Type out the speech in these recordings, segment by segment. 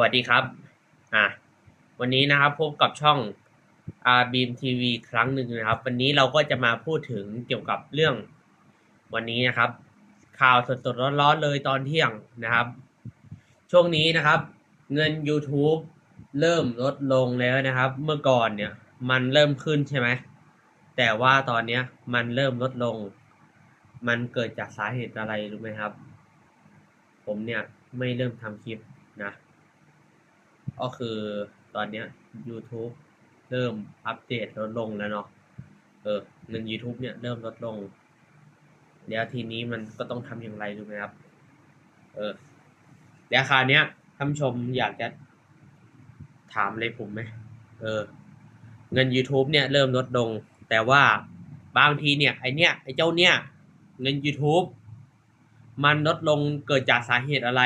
วัสดีครับ อะวันนี้นะครับพบกับช่อง R Beam TV ครั้งหนึ่งนะครับ วันนี้เราก็จะมาพูดถึงเกี่ยวกับเรื่องวันนี้นะครับ ข่าวสดๆร้อนๆเลยตอนเที่ยงนะครับ ช่วงนี้นะครับ เงิน YouTube เริ่มลดลงแล้วนะครับ เมื่อก่อนเนี่ย มันเริ่มขึ้นใช่ไหม แต่ว่าตอนเนี้ยมันเริ่มลดลง มันเกิดจากสาเหตุอะไรรู้ไหมครับ ผมเนี่ยไม่เริ่มทำคลิปนะ ก็คือตอนเนี้ย YouTube เริ่มอัปเดตลดลงแล้วเนาะเออเงิน YouTube เนี่ยเริ่มลดลงเดี๋ยวทีนี้มันก็ต้องทำอย่างไรรู้ไหมครับ เออเดี๋ยวคราวเนี้ยท่านผู้ชมอยากจะถามเลยผมไหมเออ เงิน YouTube เนี่ยเริ่มลดลง แต่ว่าบางทีเนี่ยไอเนี้ยไอเจ้าเนี่ย เงิน YouTube มันลดลงเกิดจากสาเหตุอะไร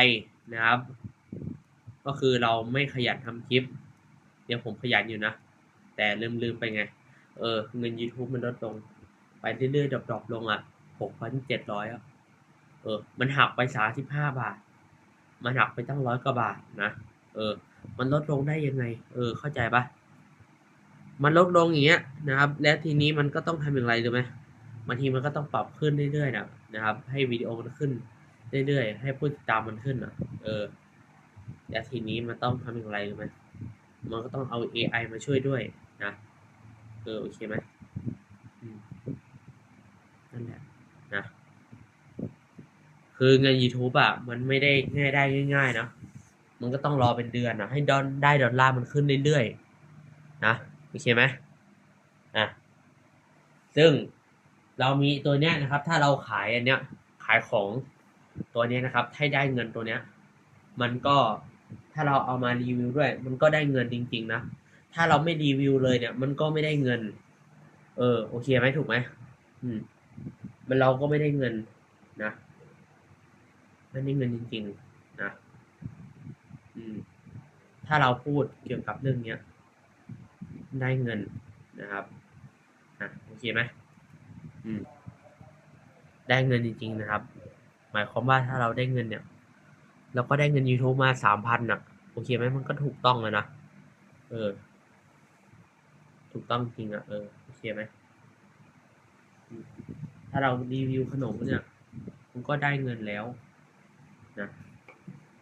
นะครับ ก็คือเราไม่ขยันทำคลิป เดี๋ยวผมขยันอยู่นะ แต่ลืมลืมไปไง เออ เงิน YouTube มันลดลง ไปเรื่อยๆดรอปๆลงอะหกพันเจ็ดร้อยอะ เออ มันหักไปสาสิบห้าบาท มันหักไปตั้งร้อยกว่าบาทนะ เออ มันลดลงได้ยังไง เออ เข้าใจปะมันลดลงอย่างเงี้ยนะครับ แล้วทีนี้มันก็ต้องทำอย่างไรรู้ไหมบางทีมันก็ต้องปรับขึ้นเรื่อยๆนะนะครับ ให้วิดีโอมันขึ้นเรื่อยๆ ให้ผู้ติดตามมันขึ้นอะเออ แล้วทีนี้มันต้องทำอย่างไรรู้ไหมมันก็ต้องเอา AI มาช่วยด้วยนะเออโอเคไหมอืมนั่นแหละนะคือเงิน YouTube อะมันไม่ได้ง่ายได้ง่ายๆนะมันก็ต้องรอเป็นเดือนนะให้ดอนได้ดอลลาร์มันขึ้นเรื่อยๆนะโอเคไหมอะซึ่งเรามีตัวเนี้ยนะครับ ถ้าเราขายอันเนี้ยขายของตัวเนี้ยนะครับ ให้ได้เงินตัวเนี้ย มันก็ ถ้าเราเอามารีวิวด้วย มันก็ได้เงินจริง ๆ นะ ถ้าเราไม่รีวิวเลยเนี่ย มันก็ไม่ได้เงิน เออ โอเคไหมถูกไหมอืม มันเราก็ไม่ได้เงินนะไม่ได้เงินจริง ๆ นะอืม ถ้าเราพูดเกี่ยวกับเรื่องเนี้ย ได้เงินนะครับอะโอเคไหมอืม ได้เงินจริง ๆ นะครับ หมายความว่าถ้าเราได้เงินเนี่ยเราก็ได้เงิน YouTube มาสามพันอะ โอเคไหมมันก็ถูกต้องแล้วนะ เออ ถูกต้องจริงอะเออ โอเคไหม ถ้าเรารีวิวขนมเนี่ย มันก็ได้เงินแล้ว นะ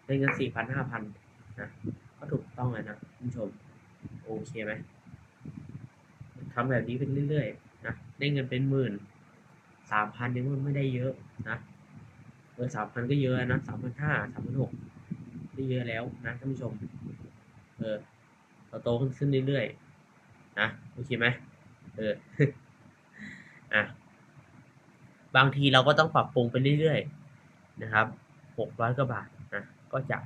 ได้เงินสี่พันห้าพันนะ ก็ถูกต้องแล้วนะคุณผู้ชม โอเคไหมทำแบบนี้ไปเรื่อยๆนะ ได้เงินเป็นหมื่นสามพันนี่มันไม่ได้เยอะนะเออสามพันก็เยอะนะสามพันห้าสามพันหก ได้เยอะแล้วนะท่านผู้ชม เออเราโตขึ้นขึ้นเรื่อยๆนะโอเคไหมเอออะบางทีเราก็ต้องปรับปรุงไปเรื่อยๆนะครับหกร้อยกว่าบาทนะก็จะ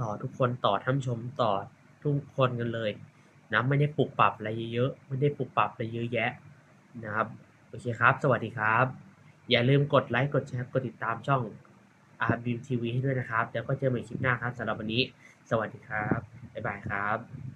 ต่อทุกคนต่อท่านผู้ชมต่อทุกคนกันเลยนะไม่ได้ปรับปรับอะไรเยอะๆไม่ได้ปรับปรับอะไรเยอะแยะนะครับโอเคครับ สวัสดีครับ อย่าลืมกดไลค์กดแชร์กดติดตามช่อง บีมทีวีให้ด้วยนะครับ แล้วก็เจอกันใหม่คลิปหน้าครับสำหรับวันนี้ สวัสดีครับ บ๊ายบายครับ